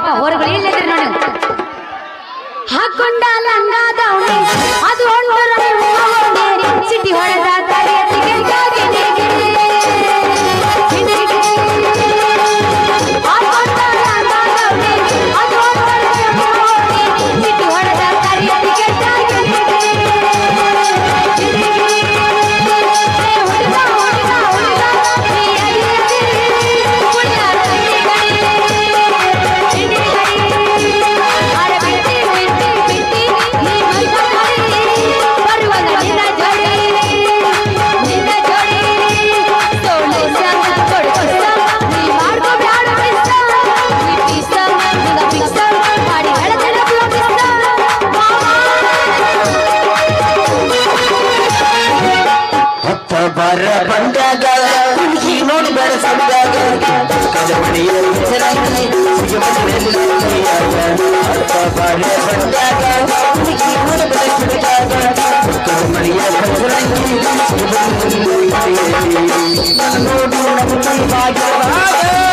ಅದಪ್ಪ ಹೊರಗಡೆ ಇಲ್ಲದ್ರಿ ನೋಡಿ ಹಾಕೊಂಡ ಲಂಗಾದವಣೆ ಅದು ನಮ್ಮ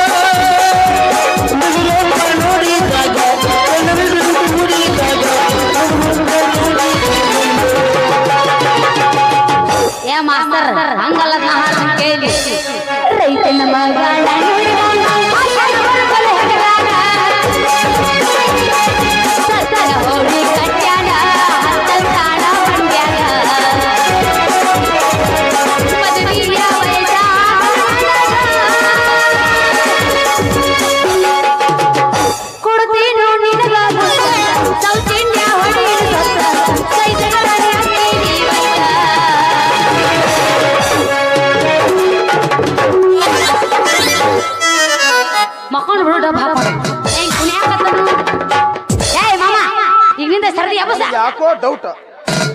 ಯಾಕೋ ಡೌಟ್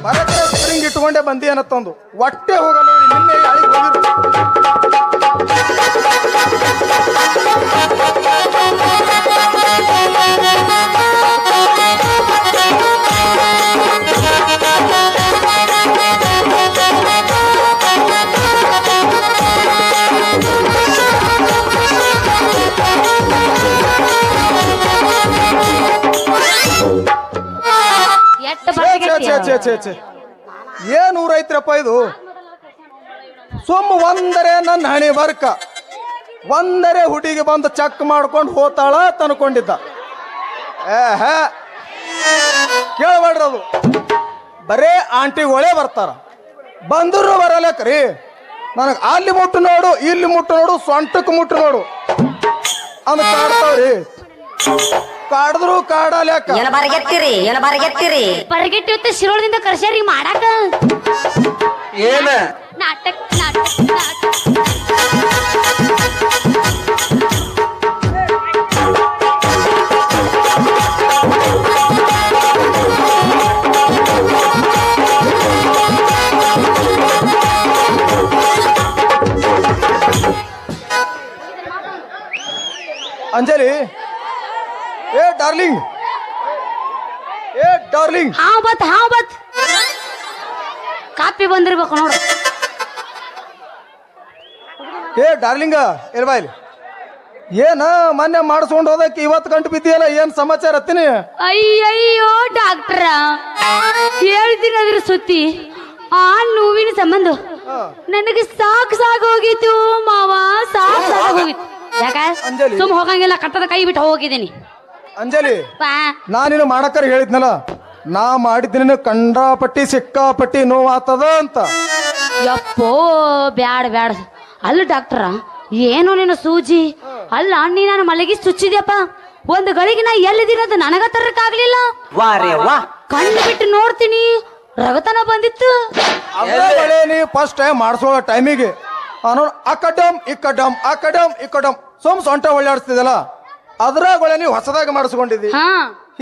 ಬರತ್ತೆ ಸ್ಪ್ರಿಂಗ್ ಇಟ್ಕೊಂಡೆ ಬಂದಿ ಅನ್ನತ್ತೊಂದು ಹೊಟ್ಟೆ ಹೋಗಲ್ಲ ನಿನ್ನೆ ಯಾಳಿಗೆ ಛೇ, ಛೇ, ಏನು. ಊರೈತ್ರಪ್ಪ ಇದು? ಸುಮ್ಮ ಒಂದರೆ ನನ್ನ ಹಣಿ ಬರ್ಕ ಒಂದರೆ ಹುಡುಗಿ ಬಂದು ಚೆಕ್ ಮಾಡ್ಕೊಂಡು ಹೋತಾಳ ತನ್ಕೊಂಡಿದ್ದ ಏ ಅದು. ಬರೇ ಆಂಟಿಗಳೇ ಬರ್ತಾರ. ಬಂದ್ರು ಬರಲಕ್ರಿ. ನನಗೆ ಅಲ್ಲಿ ಮುಟ್ಟು ನೋಡು ಇಲ್ಲಿ ಮುಟ್ಟು ನೋಡು ಸೊಂಟಕ್ಕೆ ಮುಟ್ಟು ನೋಡು. ಅಂದ್ ಕಾಡ್ತಾವ್ರಿ. ಕಾಡಿದ್ರು ಕಾಡಲ್ಯಾಕ ಏನ ಬರಗೆತ್ತಿರಿ ಏನ ಬರಗೆತ್ತಿರಿ? ಪರಗೆಟ್ಟಿ ಹೊತ್ತು ಶಿರೋಳದಿಂದ ಕರ್ಸ್ಯಾರಿ ಮಾಡಾಕ? ಏನ? ನಾಟಕ ನಾಟಕ ನಾಟಕ. ಡಾರ್ಲಿಂಗ್. ಏ ಡಾರ್ಲಿಂಗ್. ಹಾವ್ ಬತ್ ಹಾವ್ ಬತ್. ಕಾಪಿ ಬಂದಿರ್ಬೇಕು ನೋಡು. ಏ ಡಾರ್ಲಿಂಗ ಇಲ್ವಾ ಇಲ್ಲಿ. ಏನ ಮೊನ್ನೆ ಮಾಡಿಸ್ಕೊಂಡು ಹೋದಕ್ಕೆ ಇವತ್ತು ಗಂಟು ಬಿದ್ದಿಯಲ್ಲ ಏನ್ ಸಮಾಚಾರ ಹತ್ತೀನಿ? ಅಯ್ಯಯ್ಯೋ ಡಾಕ್ಟ್ರ. ಹೇಳ್ತೀನಿ ಅದ್ರ ಸುತ್ತಿ ಆ ನೋವಿನ ಸಂಬಂಧ. ನನಗೆ ಸಾಕು ಸಾಕು ಹೋಗಿತ್ತು ಮಾವ. ಸಾಕು ಸಾಕು ಹೋಗಿತ್ತು. ಯಾಕ? ಅಂಜಲಿ. ಸುಮ್ ಹೋಗಂಗಿಲ್ಲ ಕಟ್ಟದ ಕೈ ಬಿಟ್ಟು ಹೋಗಿದ್ದೀನಿ. ಅಂಜಲಿ ಪಾ. ನಾನಿನ್ನು ಮಾಡಕ್ಕರ್ ಹೇಳಿದ್ನಲ್ಲ ನಾ ಮಾಡಿದ್ದೀನಿ ಕಂಡಾಪಟ್ಟಿ ಸಿಕ್ಕಾಪಟ್ಟಿ ನೋವು ಆತದ ಅಂತ. ಯಪ್ಪೋ ಬ್ಯಾಡ ಬ್ಯಾಡ. ಅಲ್ಲ ಡಾಕ್ಟ್ರ ಏನು ನಿನ್ನ ಸೂಜಿ? ಅಲ್ಲ ನೀ ನಾನು ಮಲಗಿ ಸುಚ್ಚಿದ್ಯಪ್ಪ ಒಂದು ಗಳಿಗೆ ನಾ ಎಲ್ಲಿದ್ದೀನಂತ ನನಗ ತರಕ್ಕಾಗ್ಲಿಲ್ಲ ವಾ ರೇ ವಾ. ಕಣ್ಣು ಬಿಟ್ಟು ನೋಡ್ತೀನಿ. ರಗತನ ಬಂದಿತ್ತು. ಅದೇ ನೀ ಫಸ್ಟ್ ಟೈಮ್ ಮಾಡಿಸೋ ಟೈಮಿಗೆ ಅವನು ಅಕಡಮ್ ಇಕ್ಕಡಮ್ ಅಕಡಮ್ ಇಕ್ಕಡಮ್ ಸೋಮ್ ಸೊಂಟ ಒಳ್ಳಾಡಿಸ್ತಿದಲ್ಲ ಅದ್ರಾಗೊಳೆ ನೀವು ಹೊಸದಾಗಿ ಮಾಡಿಸ್ಕೊಂಡಿದ್ದಿ. ಹಾ.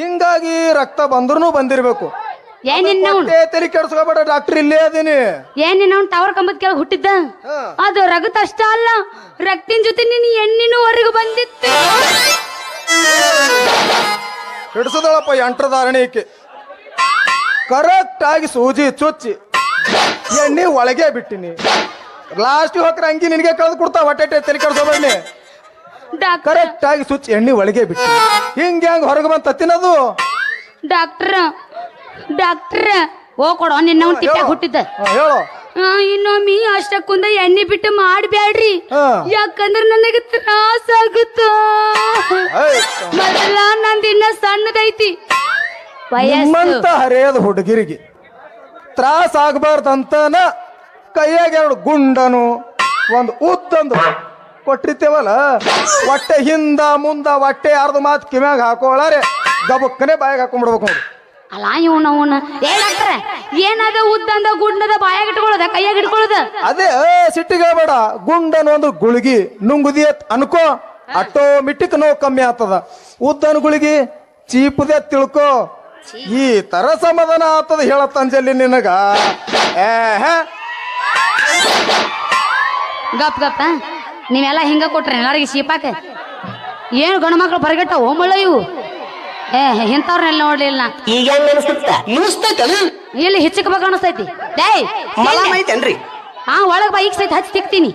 ಹಿಂಗಾಗಿ ರಕ್ತ ಬಂದ್ರೂ ಬಂದಿರ್ಬೇಕು. ಏನ್ ನಿನ್ನ ಹೊಟ್ಟೆ ತಲೆ ಕೆಡ್ಸ್ಕೊಬೇಡ ಡಾಕ್ಟರ್ ಇಲ್ಲೇ ಅದೀನಿ. ಏನ್ ನಿನ್ನ ಟವರ್ ಕಂಬದ ಕೆಳಗೆ ಹುಟ್ಟಿದ್ದ. ಅದು ರಗತ ಅಷ್ಟ ಅಲ್ಲ ರಕ್ತಿನ ಜೊತೆ ನಿನ್ನ ಹೆಣ್ಣಿನ ಹೊರಗೆ ಬಂದಿತ್ತು. ಹಿಡಿಸದಳಪ್ಪ ಎಂಟ್ರ ಧಾರಣೆ ಕರೆಕ್ಟಾಗಿ ಕರೆಕ್ಟ್ ಆಗಿ ಸೂಜಿ ಚುಚ್ಚಿ ಎಣ್ಣೆ ಒಳಗೆ ಬಿಟ್ಟಿನಿ. ಲಾಸ್ಟ್ ಹೋಗ್ರೆ ಅಂಗಿ ನಿನಗೆ ಕಳೆದು ಕೊಡ್ತಾ ಹೊಟ್ಟೆ ತಲೆ ಕೆಡ್ಸೋಬೇಡಿ ಡಾಕ್ಟರ್ ಕರೆಕ್ಟ್ ಆಗಿ ಸ್ವಿಚ್ ಎಣ್ಣೆ ಒಳಗೆ ಬಿಟ್ಟು. ಹಿಂಗೆ ಹೆಂಗ್ ಹೊರಗೆ ಬಂತ ತಿನ್ನೋದು? ಡಾಕ್ಟರ್ ಡಾಕ್ಟರ್ ಓ ಕೊಡೋ ನಿನ್ನ ಅವ್ನು ಹುಟ್ಟಿದ್ದ. ಹಾ, ಹೇಳು. ಆ, ಇನ್ನೊಮ್ಮೆ ಅಷ್ಟಕ್ಕೊಂದ ಎಣ್ಣೆ ಬಿಟ್ಟು ಮಾಡಬೇಡ್ರಿ ಹಾ. ಯಾಕಂದ್ರ ನನಗೆ ತ್ರಾಸ ಆಗುತ್ತ? ಏಯ್, ಮೊದಲ ನಂದು ಇನ್ನ ಸಣ್ಣದೈತಿ ನಿಮ್ಮಂತ ವಯಸ್ಸು ಹರಿಯದ ಹುಡುಗಿರಿಗೆ ತ್ರಾಸ ಆಗ್ಬಾರ್ದಂತನ ಕೈಯಾಗ ಎರಡು ಗುಂಡನು ಒಂದು ಉದ್ದಂದು ಕೊಟ್ಟಿರ್ತೇವಲ್ಲ? ಹೊಟ್ಟೆ ಹಿಂದ ಮುಂದ ಹೊಟ್ಟೆ ಅರ್ಧ ಮಾತು ಕಿವ್ಯಾಗ ಹಾಕೋಳಾರೆ ಗಬಕ್ಕನೆ ಬಾಯಿಗೆ ಹಾಕೊಂಡ್ಬಿಡ್ಬೇಕು ನೋಡಿ. ಅಲ್ಲ ಇವನ ಅವನ. ಏ ಡಾಕ್ಟ್ರ ಏನದ ಉದ್ದಂದ ಗುಂಡದ ಬಾಯಾಗ ಇಟ್ಕೊಳ್ಳೋದ ಕೈಯಾಗ ಇಟ್ಕೊಳ್ಳೋದ? ಅದೇ ಸಿಟ್ಟಿಗೆ ಬೇಡ. ಗುಂಡನ ಒಂದು ಗುಳಿಗಿ ನುಂಗುದಿ ಅನ್ಕೋ. ಆಟೋಮೆಟಿಕ್ ನೋವು ಕಮ್ಮಿ ಆಗ್ತದ. ಉದ್ದನ ಗುಳಿಗಿ ಚೀಪದೆ ತಿಳ್ಕೋ. ಈ ತರ ಸಮಾಧಾನ ಆಗ್ತದ ಹೇಳತ್ತ ಅಂಜಲಿ ನಿನಗ. ಏ ಗಪ್ ಗಪ್ಪ ನೀವೆಲ್ಲ ಹಿಂಗ ಕೊಟ್ರಿ ಎಲ್ಲರಿಗೆ ಶೀಪಾಕ ಏನು ಗಂಡು ಮಕ್ಳು ಬರಗಟ್ಟ ಓಮಳ ಇವು? ಏ ಇಂಥವ್ರನ್ನೆಲ್ಲ ನೋಡ್ಲಿಲ್ಲ. ಈಗ ಇಲ್ಲಿ ಹಿಚ್ಚಕ್ಬೇಕು ಅನಿಸ್ತೈತಿ. ಐತೇನ್ರಿ ಹಾ ಒಳಗ್ ಬೈಕ್ ಸಹಿತ ಹಚ್ಚಿ ತಿಕ್ತೀನಿ.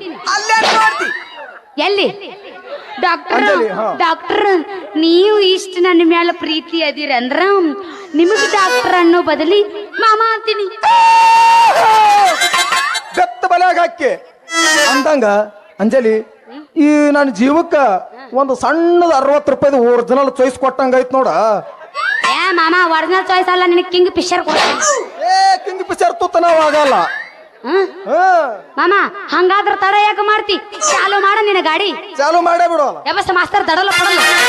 ಎಲ್ಲಿ? ಡಾಕ್ಟರ್ ಡಾಕ್ಟರ್ ನೀವು ಇಷ್ಟು ನನ್ನ ಮೇಲೆ ಪ್ರೀತಿ ಅದೀರ ಅಂದ್ರ ನಿಮಗೆ ಡಾಕ್ಟರ್ ಅನ್ನೋ ಬದಲಿ ಮಾಮ ಅಂತೀನಿ. ಬೆತ್ತ ಬಲ್ಯಾಗ ಹಾಕಿ. ಅಂದಂಗ ಅಂಜಲಿ ಈ ನನ್ನ ಜೀವಕ್ಕ ಒಂದು ಸಣ್ಣದ ಅರವತ್ತು ರೂಪಾಯಿದು ಒರಿಜಿನಲ್ ಚಾಯ್ಸ್ ಕೊಟ್ಟಂಗ ಐತ್ ನೋಡ. ಏ ಮಾಮ ಒರಿಜಿನಲ್ ಚಾಯ್ಸ್ ಅಲ್ಲ ನಿನಗೆ ಕಿಂಗ್ ಫಿಶರ್ ಕೊಡ್ತೀನಿ ಏ ಕಿಂಗ್ ಪಿಕ್ಚರ್ ತುತ್ತನಾವ್ ಆಗಲ್ಲ. ಹ್ಮ್? ಹಾ. ಮಾಮ ಹಂಗಾದ್ರ ತಡ ಯಾಕೆ ಮಾಡ್ತಿ? ಚಾಲು ಮಾಡ ನಿನ್ನ ಗಾಡಿ. ಚಾಲು ಮಾಡೇ ಬಿಡೋಲ್ಲ ವ್ಯವಸ್ಥೆ ಮಾಸ್ತರ್ ದಡಲ್ಲ ದೂರ ಮಾಸ್ತರ್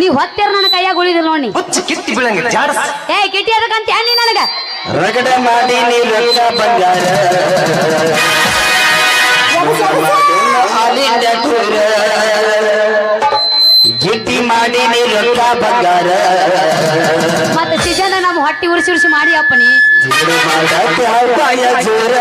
ನೀವ್ ಹೊತ್ತಿರ ನನ್ನ ಕೈಯಾಗ ಉಳಿದಿಲ್ಲ ನೋಡಿ ಹುಚ್ಚ ಕಿತ್ತಿ ಬೀಳಂಗ ಜಾಡಸ್. ಏ ಕಿಟ್ಟಿ ಅದಕ್ಕಂತ ನೀ ನನಗ? ರಗಡ ಮಾಡಿ ನೀ ರೊಕ್ಕ ಬಂಗಾರ. ಅಲ್ಲಿಂದ ದೂರ ಜಿಟ್ಟಿ ಮಾಡಿ ನೀ ರೊಕ್ಕ ಬಂಗಾರ. ಮತ್ತೆ ಸಿಜನ ನಮ್ಮ ಹೊಟ್ಟಿ ಉರ್ಸಿ ಉರ್ಸಿ ಮಾಡಿ ಅಪ್ಪ ನೀ. ಜೋರ.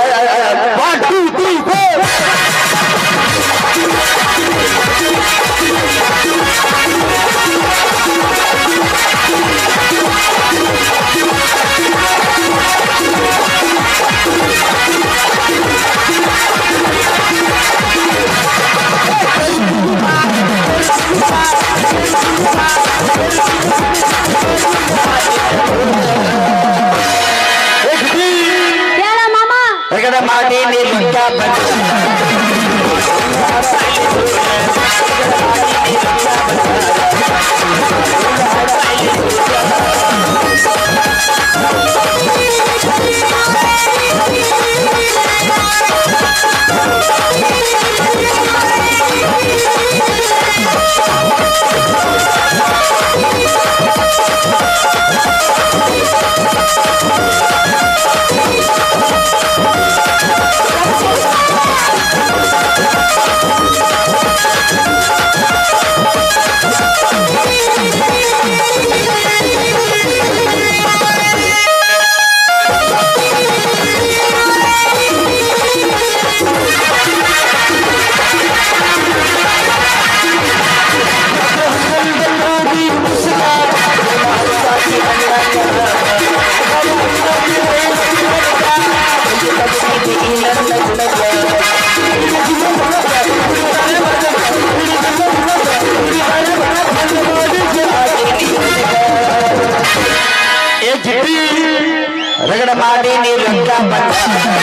ಮಾಡಿ ನಿರುದ್ಧ ಬಂದ ಮಾಡಿ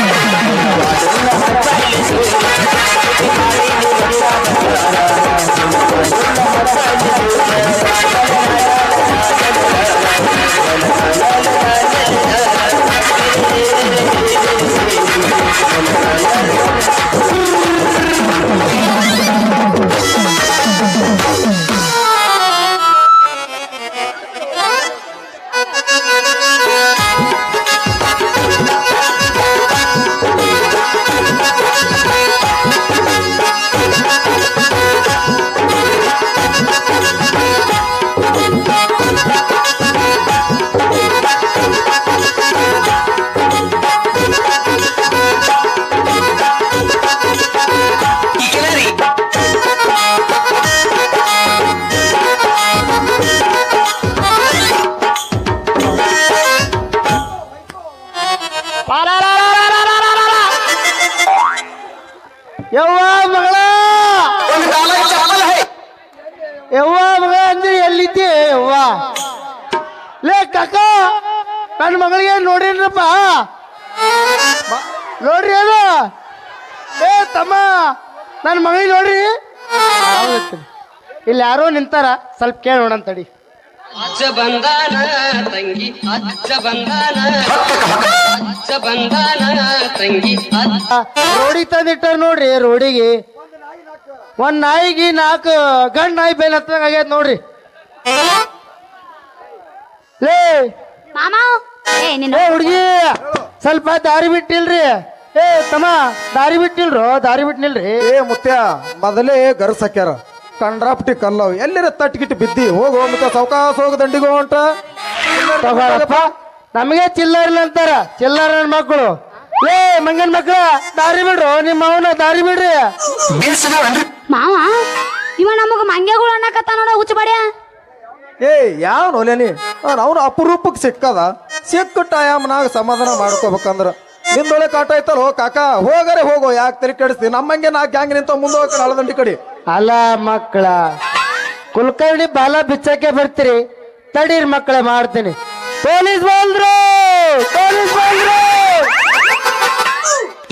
ನಿರುದ್ಧ ಬಂದ. ನೋಡ್ರಿ ಅದು? ಏ ತಮ್ಮ ನನ್ನ ಮಗಳಿಗೆ ನೋಡ್ರಿ. ಇಲ್ಲಿ ಯಾರೋ ನಿಂತಾರ ಸ್ವಲ್ಪ ಕೇಳೋಣ ತಡಿ. ಅಜ್ಜ ಬಂದಾನ ತಂಗಿ ಅಜ್ಜ ಬಂದಾನ. ಅಜ್ಜ ಬಂದಾನ ತಂಗಿ ಅಜ್ಜ ರೋಡಿಗೆ ತಂದಿಟ್ಟಾರ ನೋಡ್ರಿ ರೋಡಿಗೆ. ಒಂದ್ ನಾಯಿಗೆ ನಾಲ್ಕು ಗಂಡ್ ನಾಯಿ ಬೇಲ್ ಹತ್ತಂಗ ಆಗ್ಯದ ನೋಡ್ರಿ. ಲೇ. ಮಾಮ ಏ ಹುಡ್ಗಿ ಸ್ವಲ್ಪ ದಾರಿ ಬಿಟ್ಟಿಲ್ರಿ. ಏ ತಮ್ಮ ದಾರಿ ಬಿಟ್ಟಿಲ್ರು? ದಾರಿ ಬಿಟ್ಟಿಲ್ರಿ ಏ ಮುತ್ಯ ಮೊದಲೇ ಗರ್ಸ್ ಹಾಕ್ಯಾರ. ಕಂಡ್ರಾಪ್ಟಿ ಕಲ್ಲವ್. ಎಲ್ಲಿರ ತಟ್ಟಿಗಿಟ್ಟು ಬಿದ್ದಿ? ಹೋಗೋ ಮುತ್ತ ಸಾವ್ಕಾಸ ಹೋಗ ದಂಡಿಗೋ ಅಂತ. ತಗೊಳಪ್ಪ ನಮಗೆ ಚಿಲ್ಲರ್ ಅಂತಾರ. ಚಿಲ್ಲರ್ ನನ್ ಮಕ್ಕಳು ಏ ಮಂಗನ್ ಮಕ್ಳ ದಾರಿ ಬಿಡ್ರು. ನಿಮ್ಮ ಅವನ ದಾರಿ ಬಿಡ್ರಿ. ಮಾವ ಇವ ನಮಗ ಮಂಗ್ಯಗಳು ಅನ್ನಕತ್ತ ನೋಡ ಹುಚ್ಚ ಬಡ್ಯ. ಏ ಯಾವ ನೋಲೇನಿ ಅವನು ಅಪರೂಪಕ್ಕೆ ಸಿಕ್ಕದ. ಸಿಕ್ಕ ಟೈಮ್ನಾಗ ಸಮಾಧಾನ ಮಾಡ್ಕೋಬೇಕಂದ್ರ. ನಿಂದೊಳೆ ಕಾಟ ಐತಲ್ಲ ಕಾಕ? ಹೋಗರೆ ಹೋಗೋ ಯಾಕೆ ತಲೆ ಕೆಡಿಸ್ತಿ? ನಮ್ಮಂಗೆ ನಾ ಗ್ಯಾಂಗ್ ನಿಂತ ಮುಂದೆ ಹೋಗ್ತಾರೆ ಅಳದಂಡಿ ಕಡೆ. ಅಲ್ಲ ಮಕ್ಕಳ ಕುಲ್ಕರ್ಣಿ ಬಾಲ ಬಿಚ್ಚಕ್ಕೆ ಬರ್ತೀರಿ ತಡೀರ್ ಮಕ್ಕಳೇ ಮಾಡ್ತೀನಿ. ಪೊಲೀಸ್ ಬಂದ್ರು ಪೊಲೀಸ್ ಬಂದ್ರು.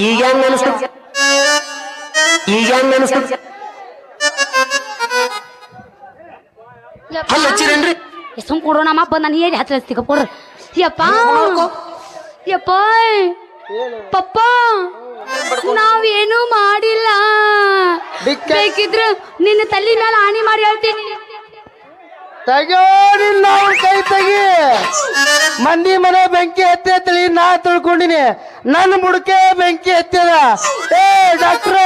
ಈಗ ಹೆಂಗ್ ಅನಿಸ್ತು? ಈಗ ಹೆಂಗ್ ಅನಿಸ್ತು? ಹಲ್ಲ ಹಚ್ಚಿರೇನ್ರಿ ಸುಮ್ ಕೊಡೋಣ ಅಪ್ಪ ನಾನು ಹೇಳಿ ಹಚ್ಚಲಿಸ್ತಿಕ ಕೊಡ್ರಿ. ಯಪ್ಪ. ಯಪ್ಪ. ಪಪ್ಪ ನಾವೇನು ಮಾಡಿಲ್ಲ. ಬೇಕಿದ್ರು ನಿನ್ನ ತಲೆ ಮೇಲೆ ಹಾನಿ ಮಾಡಿ ಹೇಳ್ತೀನಿ. ತೆಗೋ ನಿನ್ನ ಅವ್ನ್ ಕೈ ತೆಗಿ. ಮಂದಿ ಮನೆ ಬೆಂಕಿ ಎತ್ತೈತ್ರಿ ನಾ ತಿಳ್ಕೊಂಡಿನಿ. ನನ್ನ ಮುಡ್ಕೆ ಬೆಂಕಿ ಎತ್ತದ. ಏ ಡಾಕ್ಟ್ರ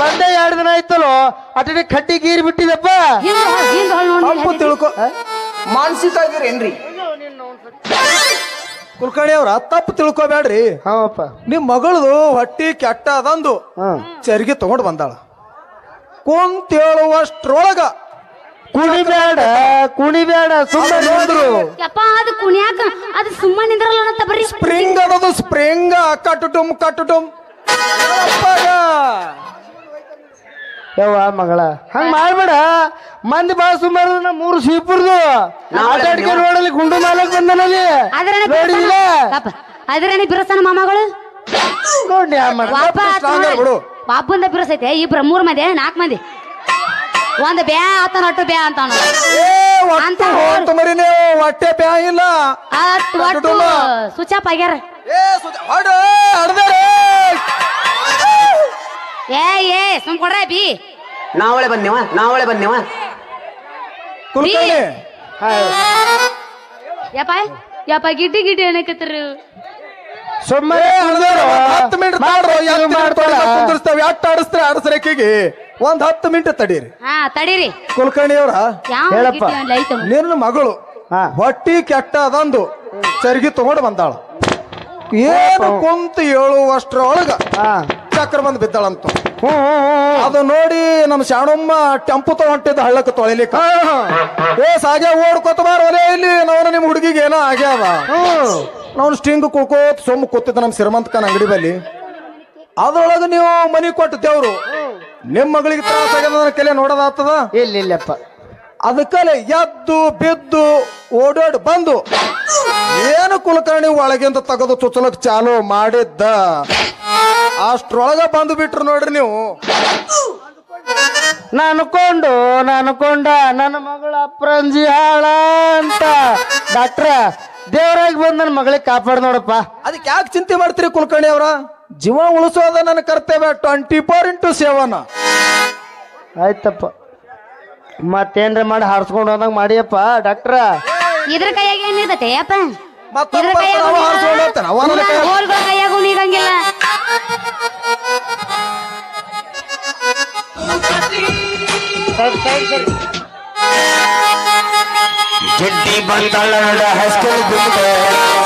ಬಂದೆ ಎರಡು ದಿನ ಆಯ್ತಲ್ಲೋ? ಅಟಡಿ ಕಟ್ಟಿ ಗೀರ್ ಬಿಟ್ಟಿದಪ್ಪ. ಹಿಂದ್ ಹೊಳ್- ಹಿಂದ್ ಹೊಳ್ ನೋಡ್ ತಪ್ಪು ತಿಳ್ಕೊ. ಮಾನಸಿಕ ಆಗಿರೇನ್ರಿ ಕುಲ್ಕರ್ಣಿ ಅವ್ರ ತಪ್ಪು ತಿಳ್ಕೊಬೇಡ್ರಿ. ಹೌಪ್ಪ ನಿಮ್ ಮಗಳದು ಹೊಟ್ಟಿ ಕೆಟ್ಟ ಅದಂದು ಹ್ಮ್ ಚರಿಗೆ ತಗೊಂಡ್ ಬಂದಾಳ. ಕುಂತೇಳುವಷ್ಟ್ರೊಳಗ ಕುಣಿಬೇಡ ಕುಣಿಬೇಡ ಸುಮ್ಮನೆ ಸ್ಪ್ರಿಂಗ್ ಯಪ್ಪ ಅದು ಕುಣಿಯಾಕ ಅದು ಸುಮ್ಮನೆ ನಿಂದ್ರಲ್ಲ ಅಂತ ಬರ್ರಿ ಸ್ಪ್ರಿಂಗ್ ಅನ್ನೋದು ಸ್ಪ್ರಿಂಗ್ ಕಟ್ಟುಟುಮ್ ಕಟ್ಟುಟುಮ್. ಅಪ್ಪಗ. ಯವ್ವ ಮಗಳ. ಹಂಗ ಮಾಡ್ಬೇಡ. ಮಂದಿ ಬಾ ಸುಮಾರು ನಮ್ಮ ಮೂರು ಸೀಪುರ್ದು ಆಡ್ಕೆ ರೋಡಲ್ಲಿ ಗುಂಡು ಮಾಲಕ್ ಬಂದನಲ್ಲಿ ಅದ್ರನೆ ಬಿರಸನ ಮಾಮಗಳು? ನೋಡಿ ಆ ಮಗ. ಬಿಡು. ವಾಪಂದ ಬಿರಸೈತೆ. ಇಬ್ರ ಮೂರ್ ಮಂದಿ ನಾಲ್ಕು ಮಂದಿ. ಒಂದ್ ಬ್ಯಾ ಆತನ ಒಟ್ಟು ಬ್ಯಾ ಅಂತ ಮರಿನೇ ಹೊಟ್ಟೆ ಬ್ಯಾ ಇಲ್ಲ. ಒಟ್ಟು ಆಫ್ ಆಗ್ಯಾರ. ಏ ಸುಜ ಹೊಡ ಹಡ್ದಾರೆ ಏ ಏ ಸುಮ್ ಕೊಡ್ರ ಬಿ. ನಾವಳೆ ಬಂದೇವ ನಾವಳೆ ಬಂದೇವ ಕುಲ್ಕರ್ಣಿ ಯಪ್ಪ ಯಪ್ಪ ಗಿಡ್ಡಿ ಗಿಡ್ಡಿ ಏನಕತ್ತರು ಸುಮ್ಮನೆ ಹತ್ತು ಮಿನಿಟ್ ಮಾಡ್ರೋ ಎತ್ತು ಮಾಡ್ತಾಳ. ಕುಂದಿರ್ಸ್ತೇವೆ. ಎಟ್ಟು ಆಡಿಸ್ತಾರೆ? ಆಡಿಸ್ರಕ್ಕಿಗೆ ಒಂದ್ ಹತ್ತು ಮಿನಿಟ್ ತಡೀರಿ. ಹಾ ತಡೀರಿ. ಕುಲಕರ್ಣಿ ಅವ್ರ ಯಾವ ಹೇಳಪ್ಪ. ಗಿಡ್ಡಿ ಲೈಟ್ ನಿನ್ನ ಮಗಳು ಹಾ. ಹೊಟ್ಟಿ ಕೆಟ್ಟ ಅದಂದು ಚರ್ಗಿ ತಗೊಂಡು ಬಂದಾಳ. ಏನು ಕುಂತ ವರ್ಷ ಹಾ. ಚಕ್ರ ಬಂದು ಬಿದ್ದಾಳಂತ. ಅದು ನೋಡಿ ನಮ್ಮ ಶಾಣಮ್ಮ ಟೆಂಪು ತಗೊಂಡಿದ್ದ ಹಳ್ಳಕ್ಕೆ ತೊಳಿಲಿಕ್ಕ. ಏ ಸಾಗೆ ಓಡ್ಕೊತ ಬಾರ ಒಲೆ ಇಲ್ಲಿ ನಾವು ನಿಮ್ ಹುಡುಗಿಗೆ ಏನೋ ಆಗ್ಯಾವ. ನಾವು ಸ್ಟಿಂಗ್ ಕುಳ್ಕೋತ್ ಸೊಮ್ಮ ಕೂತಿದ್ದ ನಮ್ಮ ಶ್ರೀಮಂತಕನ ಅಂಗಡಿ ಬಲ್ಲಿ. ಅದ್ರೊಳಗ ನೀವು ಮನಿ ಕೊಟ್ಟು ದೇವ್ರು. ನಿಮ್ ಮಗಳಿಗೆ ತ್ರಾಸ ಆಗ್ಯದ ಕೆಲೆ ನೋಡೋದಾಗ್ತದ ಇಲ್ಲ ಇಲ್ಲಪ್ಪ ಅದಕ್ಕಲೆ ಎದ್ದು ಬಿದ್ದು ಓಡಾಡಿ ಬಂದು ಏನು ಕುಲಕರ್ಣಿ ಒಳಗಿಂದ ತೆಗೆದು ಚುಚ್ಚಲಕ್ ಚಾಲು ಮಾಡಿದ್ದ. ಅಷ್ಟ್ರೊಳಗ ಬಂದು ಬಿಟ್ರು ನೋಡ್ರಿ ನೀವು. ನಾನುಕೊಂಡು ನಾನುಕೊಂಡ ನನ್ನ ಮಗಳ ಅಪ್ರಂಜಿ ಹಾಳ ಅಂತ. ಡಾಕ್ಟ್ರ ದೇವರಾಗಿ ಬಂದು ನನ್ನ ಮಗಳಿಗೆ ಕಾಪಾಡ್ ನೋಡಪ್ಪ. ಅದಕ್ಕೆ ಯಾಕೆ ಚಿಂತೆ ಮಾಡ್ತೀರಿ ಕುಲ್ಕರ್ಣಿ ಅವರ? ಜೀವ ಉಳಿಸೋದ ನನ್ನ ಕರ್ತವ್ಯ ಟ್ವೆಂಟಿ ಫೋರ್ ಇಂಟು ಸೆವೆನ್ ಆಯ್ತಪ್ಪ. ಮತ್ತೇನ್ರ ಮಾಡಿ ಹಾರಿಸ್ಕೊಂಡು ಹೋದಂಗ ಮಾಡಿಯಪ್ಪ ಡಾಕ್ಟ್ರ. ಇದ್ರ ಕೈಯಾಗ ಏನಿರ್ತೈತೆ ಅಪ್ಪ? ಇದ್ರ ಕೈಯಾಗ ಹೋಗ್ತಾನೆ, ಅವನ ಕೈಯಾಗ- ಹೋಲ್ಗಳ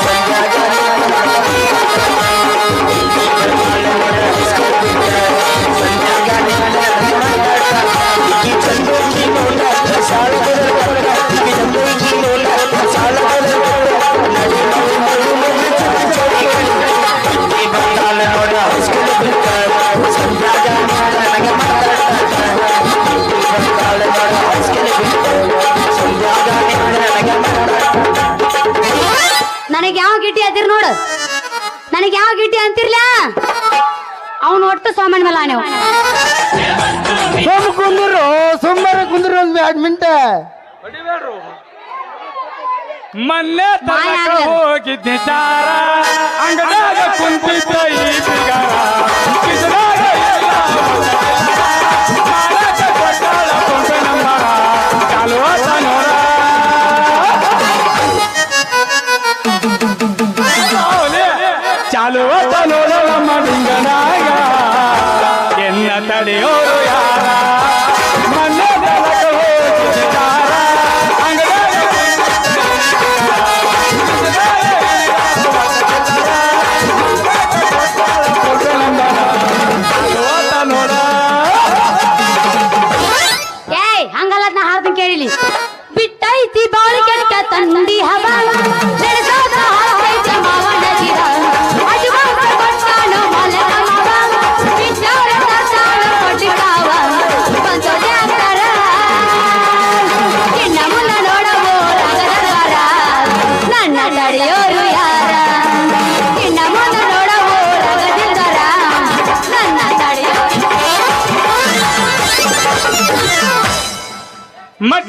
ಕೈಯಾಗೂ ಅದಿರ್ ನೋಡ. ನನಗೆ ಯಾವ ಗಿಟ್ಟಿ ಅಂತಿರ್ಲ? ಅವನು ಒಟ್ಟು ಸೋಮಣ್ಣ ಮಲ ನೀವು. ಸೋಮು ಕುಂದ್ರು ಸೋಮವಾರ ಕುಂದ್ರು ಒಂದ್ ಎರಡ್ ಮಿಂಟ. ಮೊನ್ನೆ ತನಕ ಆಗ್ಯದ. ಹೋಗಿದ್ದೆ ಚಾರ ಅಂಗದಾಗ ಕುಂತಿದ್ದ ಈ ಬಿಗಾರ. ಚಾಲು ಆತ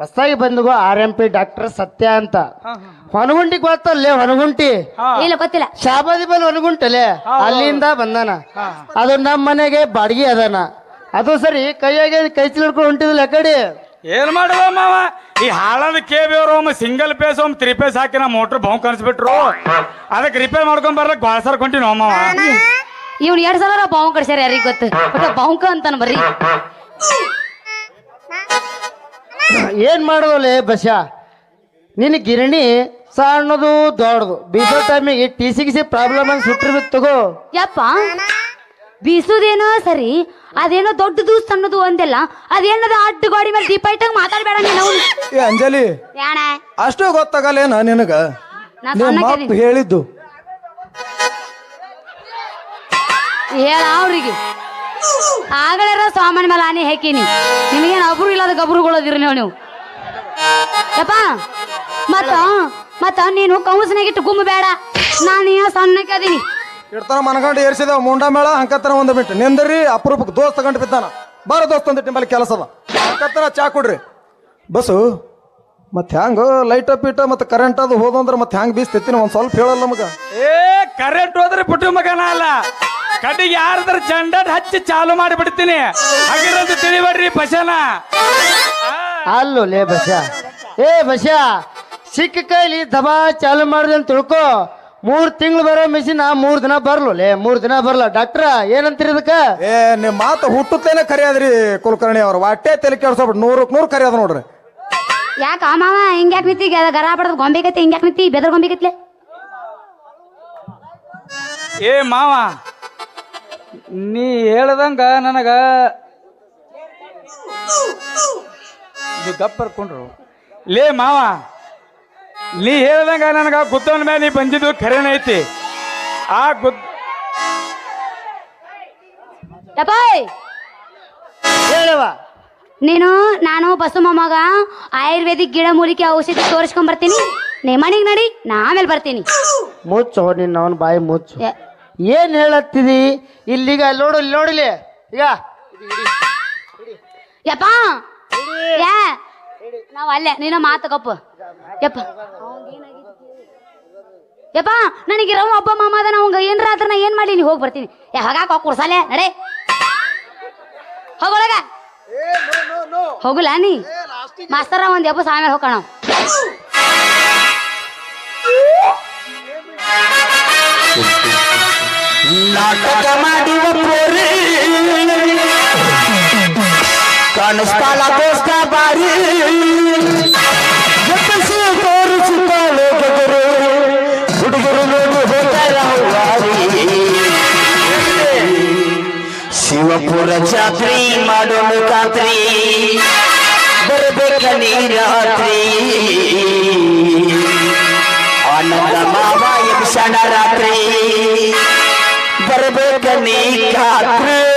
ಹೊಸದಾಗಿ ಬಂದಿಗೋ R M P doctor Satya ಅಂತ. ಹೊನಗುಂಟಿ ಗೊತ್ತಲ್ಲೇ ಹೊನಗುಂಟಿ? ಇಲ್ಲ ಗೊತ್ತಿಲ್ಲ. ಶಾಬಾದಿ ಬಲ್ ಹೊನಗುಂಟಲೆ ಅಲ್ಲಿಂದ ಬಂದಾನ. ಅದು ನಮ್ಮ ಮನೆಗೆ ಬಾಡಿಗೆ ಅದಾನ. ಅದು ಸರಿ ಕೈಯಾಗೆ ಕೈ ಚಿಲ್ಕೊಂಡು ಹೊಂಟಿದಿಲ್ಲ ಕಡೆ? ಏನ್ ಮಾಡುವ ಮಾವ? ಈ ಹಾಳದ ಕೇಬಿಯವ್ರು ಒಮ್ಮೆ ಸಿಂಗಲ್ ಪೇಸ್ ಒಮ್ಮೆ ತ್ರೀ ಪೇಸ್ ಹಾಕಿ ನಮ್ಮ ಮೋಟ್ರ್ ಬಹು ಕನ್ಸ್ಬಿಟ್ರು. ಅದಕ್ಕೆ ರಿಪೇರ್ ಮಾಡ್ಕೊಂಡ್ ಬರ್ಲಕ್ ಬಾಳ್ಸರ್ ಕೊಂಟಿನ ಮಾವ? ಇವ್ನು ಎರಡ್ ಸಲ ಬಾವು ಕಡ್ಸ್ಯಾರ ಯಾರಿಗ್ ಗೊತ್ತು? ಒಟ್ಟ ಬಾವುಕ ಅಂತಾನ ಬರ್ರಿ. ಏನ್ ಮಾಡೋಲೆ ಬಸ್ಯ? ನಿನ್ನ ಗಿರಣಿ ಸಣ್ಣದು ದೊಡ್ಡದು. ಬೀಸೋ ಟೈಮಿಗೆ ಟಿ ಸಿ ಗಿಸಿ ಪ್ರಾಬ್ಲಮ್ ಅಂತ ಸುಟ್ಟಿರ್ಬೇಕು ತಗೋ. ಯಪ್ಪ ಬೀಸುದೇನೋ ಸರಿ ಅದೇನೋ ದೊಡ್ಡದು ಸಣ್ಣದು ಅಂದೆಲ್ಲ ಅದೇನದ ಅಡ್ಡ ಗೋಡಿ ಮೇಲೆ ದೀಪ ಇಟ್ಟಂಗ್ ಮಾತಾಡ್ಬೇಡ ನೀನು. ಅವ್ನು ಏ ಅಂಜಲಿ ಯಾಣ? ಅಷ್ಟು ಗೊತ್ತಾಗಲ್ಲೇನ ನಿನಗ? ನಾ ನಿಮ್ಮ ಸಣ್ಣಕ್ಕೆ ಅಪ್ಪ ಹೇಳಿದ್ದು. ಹೇಳ ಅವ್ರಿಗೆ. ಆಗಲರ ಸಾಮಾನ್ಯ ಮೇಲೆ ಆನೆ ಹಾಕಿನಿ. ನಿಮಗೇನು ಅಬ್ರು ಇಲ್ಲದ ಗಬ್ರುಗಳದಿರಿ ನೀವು ನೀವು? ಯಪ್ಪ ಮತ್ತ ಮತ್ತ ನೀನು ಕೌನ್ಸ್ನಾಗಿಟ್ಟು ಗುಮ್ಮ ಬೇಡ. ನಾನು ಏನೋ ಸಣ್ಣಕ್ಕೆ ಅದೀನಿ. ಇಡ್ತಾನ ಮನಗಂಡು ಏರ್ಸಿದ ಮುಂಡ ಮೇಳ ಹಂಕತ್ತನ ಒಂದು ಬಿಟ್ಟು ನಿಂದ್ರಿ ಅಪರೂಪಕ್ಕೆ ದೋಸ್ತ ಗಂಟು ಬಿದ್ದಾನ. ಬಾರ ದೋಸ್ತ ಅಂದಿಟ್ಟು ನಿಮ್ಮಲ್ಲಿ ಕೆಲಸ ಅದ. ಹಂಕತ್ತನ ಚಾ ಕೊಡ್ರಿ. ಬಸ್ಸು ಮತ್ತೆ ಹ್ಯಾಂಗ ಲೈಟ್ ಪೀಟ ಮತ್ತೆ ಕರೆಂಟ್ ಅದು ಹೋದಂದ್ರೆ ಮತ್ತೆ ಹ್ಯಾಂಗ ಬೀಸ್ತೈತಿ ಒಂದ್ ಸ್ವಲ್ಪ ಹೇಳಲ್ಲ ನಮಗ? ಏ ಕರೆಂಟ್ ಹೋದ್ರೆ ಪುಟ್ಟು ಮಗನ ಅಲ್ಲ. ಕಟ್ಟಿಗೆ ಯಾರದ್ರ ಚಂಡದ ಹಚ್ಚಿ ಚಾಲು ಮಾಡಿ ಬಿಡ್ತೀನಿ ಹಾಗಿರಂತ ತಿಳಿಬೇಡ್ರಿ ಬಸನ ಅಲ್ಲೋ ಲೇ ಬಶ ಏ ಬಶ ಸಿಕ್ಕ ಕೈಲಿ ದಬಾ ಚಾಲು ಮಾಡಿದೆ ಅಂತ ತಿಳ್ಕೊ. ಮೂರ್ ತಿಂಗಳು ಬರೋ ಮಿಷಿನ್ ಮೂರ್ ದಿನ ಬರ್ಲು ಲೇ ಮೂರ್ ದಿನ ಬರ್ಲ. ಡಾಕ್ಟ್ರ ಏನಂತೀರಿ ಇದಕ್ಕ? ಏ ನಿಮ್ಮ ಮಾತು ಹುಟ್ಟುತ್ತೇನೆ ಕರಿಯಾದ್ರಿ ಕುಲಕರ್ಣಿ ಅವ್ರ. ಹೊಟ್ಟೆ ತಲೆ ಕೆಡ್ಸೋಬಿಟ್ಟು ನೂರಕ್ ನೂರ್ ಕರಿಯೋದು ನೋಡ್ರಿ. ಯಾಕ ಮಾವ ಹಿಂಗ್ಯಾಕ್ ನಿಂತಿ? ಗರ ಬಡದ್ ಗೊಂಬೆ ಕತ್ತಿ ಹಿಂಗ್ಯಾಕ್ ನಿತಿ? ಬೆದರ್ ಗೊಂಬೆ ಕತ್ಲೆ? ಏ ಮಾವ ನೀ ಹೇಳ್ದಂಗ ನನಗ ಇದು ಲೇ ಮಾವ ನೀ ಹೇಳ್ದಂಗ ನನಗ ಗುದ್ದವನ ಮೇಲೆ ನೀ ಬಂದಿದ್ದು ಐತಿ. ಆ ಗುದ್ ಯಪ್ಪಾಯ್ ಹೇಳವ ನೀನು ನಾನು ಬಸು ಮೊಮ್ಮಗ ಆಯುರ್ವೇದಿಕ್ ಗಿಡ ಮೂಲಿಕೆ ಔಷಧಿ ತೋರಿಸ್ಕೊಂಡ್ ಬರ್ತೀನಿ. ನೀ ಮನೆಗ್ ನಡಿ ನಾ ಆಮೇಲೆ ಬರ್ತೀನಿ. ಮುಚ್ಚು ನಿನ್ನ ಅವನ ಬಾಯಿ ಮುಚ್ಚು. ಏನ್ ಹೇಳತ್ತಿದಿ? ಇಲ್ಲಿಗ ನೋಡು ಇಲ್ಲಿ. ನೋಡಿಲಿ ಈಗ. ಯಪ್ಪ. ಯಾ. ನಾವ್ ಅಲ್ಲೇ ನೀನ ಮಾತು ಕಪ್ಪು ಯಪ್ಪ. ಯಪ್ಪ ನನಗೆ ರವ ಒಬ್ಬ ಮಾಮದ ಅದ ಅವಂಗ ಏನ್ರ ಆದ್ರ ನಾ ಏನ್ ಮಾಡೀನಿ? ಹೋಗಿ ಬರ್ತೀನಿ. ಯಾ ಹಾಗಾಕ ಕುಡ್ಸಲೆ? ನಡೆ. ಹೋಗೊಳಗ ಹೋಗಲ್ಲ ನೀ ಮಾಸ್ತರ ಒಂದ್ ಯಪ್ಪ ಆಮೇಲೆ ಹೋಗೋಣ ನಾಟಕ ಮಾಡುವ ಪೋರಿ ಕಾಣಿಸ್ತಾಳ ದೋಸ್ತ ಬಾರಿ ಜಪಿಸಿ ತೋರಿಸಿದ ಲೋಕದರು ಹುಡುಗರು ನೋಡು ಹೋಗ್ತಾರ ಶಿವಪುರ ಜಾತ್ರಿ ಮಾಡೋ ಮುಖಾತ್ರಿ ಬರಬೇಕ ನೀರಾತ್ರಿ ಆನಂದ ಮಾವ ಎಬ್ಸಣ ರಾತ್ರಿ कर बेकनी छात्र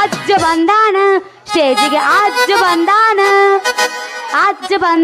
ಅಜ್ಜ ಬಂದಾನ ಸ್ಟೇಜಿಗೆ ಅಜ್ಜ ಬಂದಾನ ಅಜ್ಜ ಬಂದ